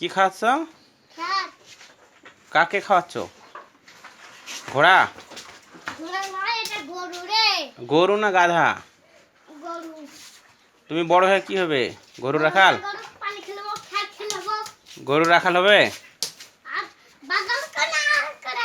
কি খাওয়াচ্ছ কাকে। খাওয়াচ্ছ? ঘোড়া? গরু না গাধা? তুমি বড় হয়ে কি হবে? গরু রাখাল? গরু খ্যার রাখাল হবে? আর বাগান কানা করে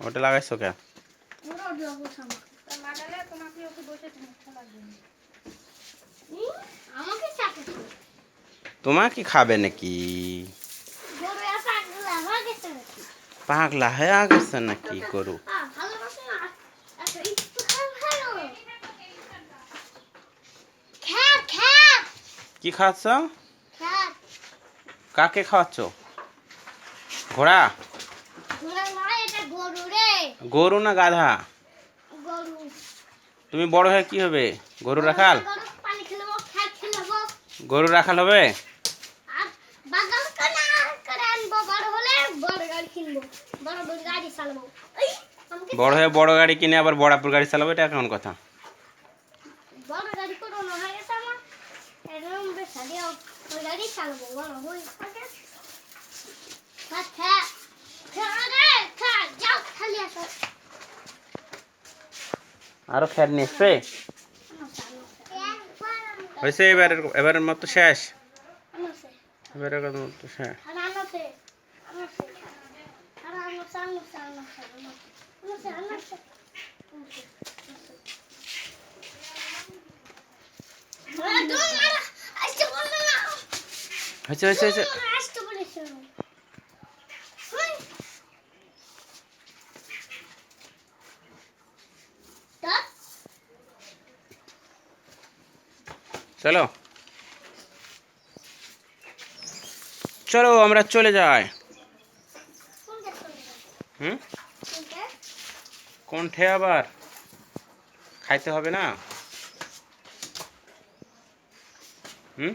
ওটা লাগাইছো কেন চাকে তোমার কি খাবে নাকি? হয়ে পাগলা হয়ে গেছে নাকি গরু? না? আচ্ছা কি খাচ্ছ? কাকে খাওয়াচ্ছ? ঘোড়া? গরু রে। গরু না গাধা? গরু। তুমি বড় হয়ে কি হবে? গরু রাখাল? গরু রাখাল হবে? বড় হয়ে বড় গাড়ি কিনে আবার বড়াপুর গাড়ি চালাবো এটা কেমন কথা? বড় গাড়ি হয়ে চালাবো বড় হই থাকে খা খা খা রে খা যাও খালি আসো আরও নিয়ে এসবে হয়েছে এবারের এবারের মতো শেষ এবারের মতো শেষ হয়েছে হয়েছে হয়েছে চলো। চলো আমরা চলে যাই। হুম? কোনঠে আবার? খাইতে হবে না? হুম?